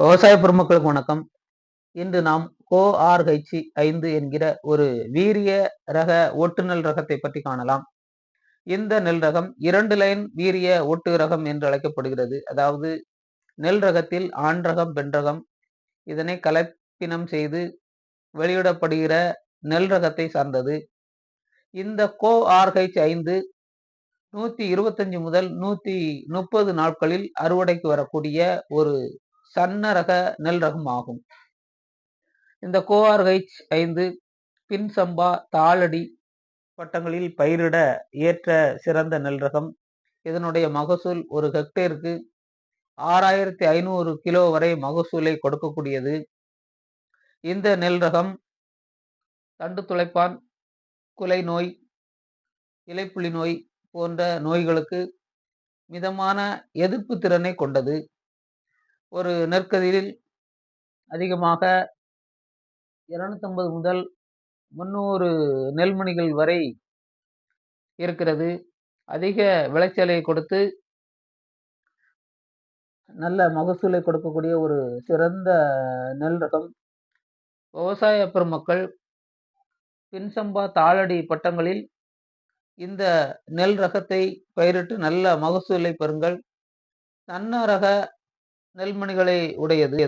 விவசாய பெருமக்களுக்கு வணக்கம். இன்று நாம் கோஆர்ஹெச் ஐந்து என்கிற ஒரு வீரிய ரக ஒட்டு நெல் ரகத்தை பற்றி காணலாம். இந்த நெல் ரகம் இரண்டு லைன் வீரிய ஒட்டு ரகம் என்று அழைக்கப்படுகிறது. அதாவது நெல் ரகத்தில் ஆண் ரகம் பெண் ரகம் இதனை கலப்பினம் செய்து வெளியிடப்படுகிற நெல் ரகத்தை சார்ந்தது. இந்த கோ ஆர்ஹெச் ஐந்து நூத்தி இருபத்தஞ்சு முதல் நூத்தி முப்பது நாட்களில் அறுவடைக்கு வரக்கூடிய ஒரு சன்ன ரக நெல் ரகம் ஆகும் இந்த கோஆர்ஹெச் ஐந்து பின் சம்பா தாளடி பட்டங்களில் பயிரிட ஏற்ற சிறந்த நெல் ரகம் இதனுடைய மகசூல் ஒரு ஹெக்டேருக்கு ஆறாயிரத்தி ஐநூறு கிலோ வரை மகசூலை கொடுக்கக்கூடியது. இந்த நெல் ரகம் தண்டு துளைப்பான் குலை நோய் இலைப்புள்ளி நோய் போன்ற நோய்களுக்கு மிதமான எதிர்ப்பு திறனை கொண்டது. ஒரு நெற்கதிரில் அதிகமாக இருநூத்தம்பது முதல் முந்நூறு நெல்மணிகள் வரை இருக்கிறது. அதிக விளைச்சலை கொடுத்து நல்ல மகசூலை கொடுக்கக்கூடிய ஒரு சிறந்த நெல் ரகம். விவசாய பெருமக்கள் பின்சம்பா தாளடி பட்டங்களில் இந்த நெல் ரகத்தை பயிரிட்டு நல்ல மகசூலை பெறுங்கள். சன்ன ரக நெல்மணிகளை உடையது.